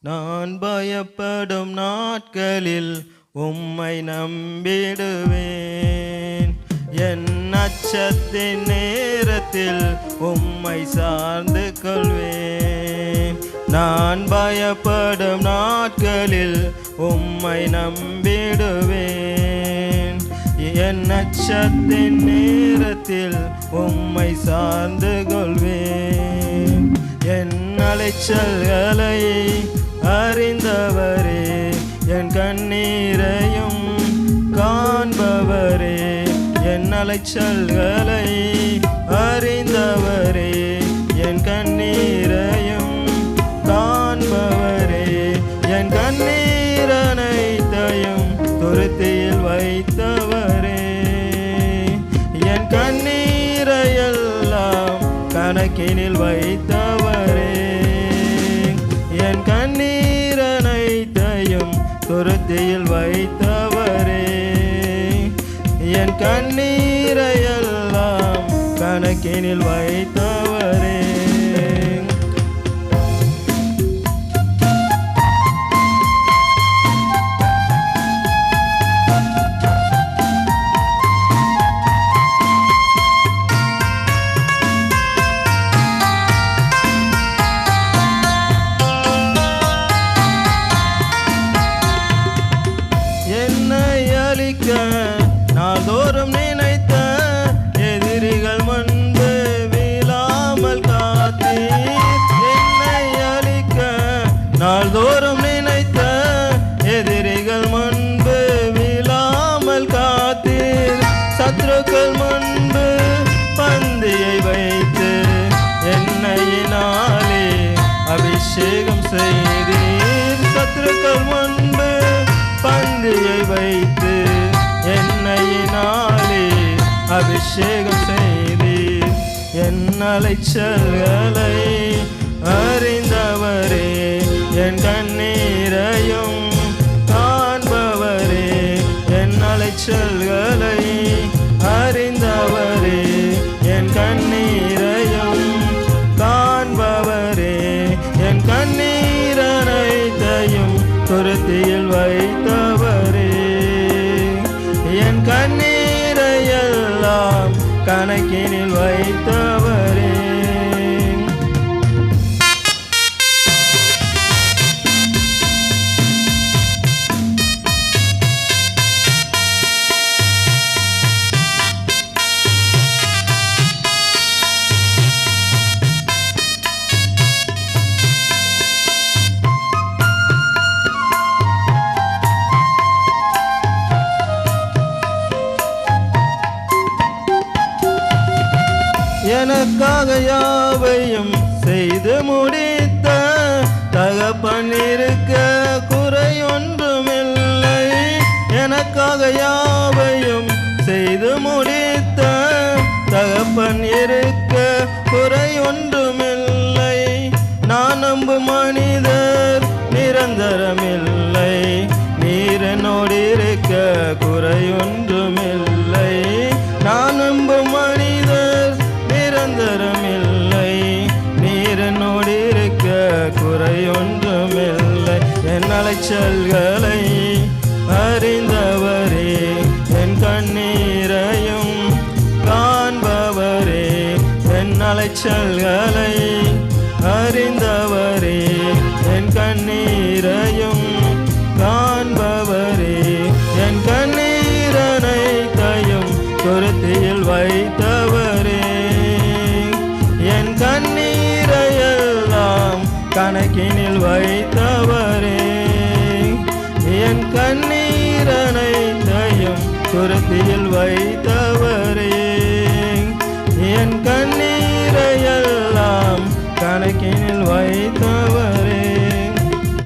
நான் பயப்படும் நாட்களில் உம்மை நம்பிடுவேன். என் அச்சத்தின் நேரத்தில் உம்மை சார்ந்து கொள்வேன். நான் பயப்படும் நாட்களில் உம்மை நம்பிடுவேன். என் அச்சத்தின் நேரத்தில் உம்மை சார்ந்து கொள்வேன். என் அலைச்சல்களை அறிந்தவரே என் கண்ணீரையும் காண்பவரே என் அலைச்சல்களை அறிந்தவரே என் கண்ணீரையும் காண்பவரே என் கண்ணீரனைத்தையும் துருத்தியில் வைத்தவரே. என் கண்ணீரையெல்லாம் கணக்கினில் வைத்த துருத்தியில் வைத்தவரே. என் கண்ணீரையெல்லாம் கணக்கினில் வைத்தவர். அழிக்க நாள்தோறும் நினைத்த எதிரிகள் முன்பு வீழாமல் காத்தீர் என்னை அழிக்க நாள்தோறும் நினைத்த எதிரிகள் முன்பு வீழாமல் காத்தீர் சத்ருக்கள் முன்பு பந்தியை வைத்து என்னையினாலே அபிஷேகம் செய்ய அபிஷேகம் செய்தீர். என் அலைச்சல்களை அறிந்தவரே என் கண்ணீரையும் காண்பவரே என் அலைச்சல்களை அறிந்தவரே என் கண்ணீரையும் காண்பவரே என் கண்ணீரனைத்தையும் துரத்தியில் வைத்தவரே என் கண்ணீர் கண்ணீரையெல்லாம் கணக்கினில் வைத்தவரே. எனக்காக யாவையும் செய்து முடித்த தகப்பனிருக்க குறையொன்றுமில்லை. எனக்காக யாவையும் செய்து முடித்த தகப்பன் இருக்க குறையொன்றுமில்லை. நான் நம்பும் மனிதர் நிரந்தரமில்லை. நீரனோடு இருக்க குறையொன்று அலைச்சல்களை அறிந்தவரே என் கண்ணீரையும் காண்பவரே என் அலைச்சல்களை அறிந்தவரே என் கண்ணீரையும் காண்பவரே என் கண்ணீரனைத்தையும் துருத்தியில் வைத்தவரே. என் கண்ணீரையெல்லாம் கணக்கினில் வைத்தவரே. கண்ணீரனை நயம் துரத்தியில் வைத்தார்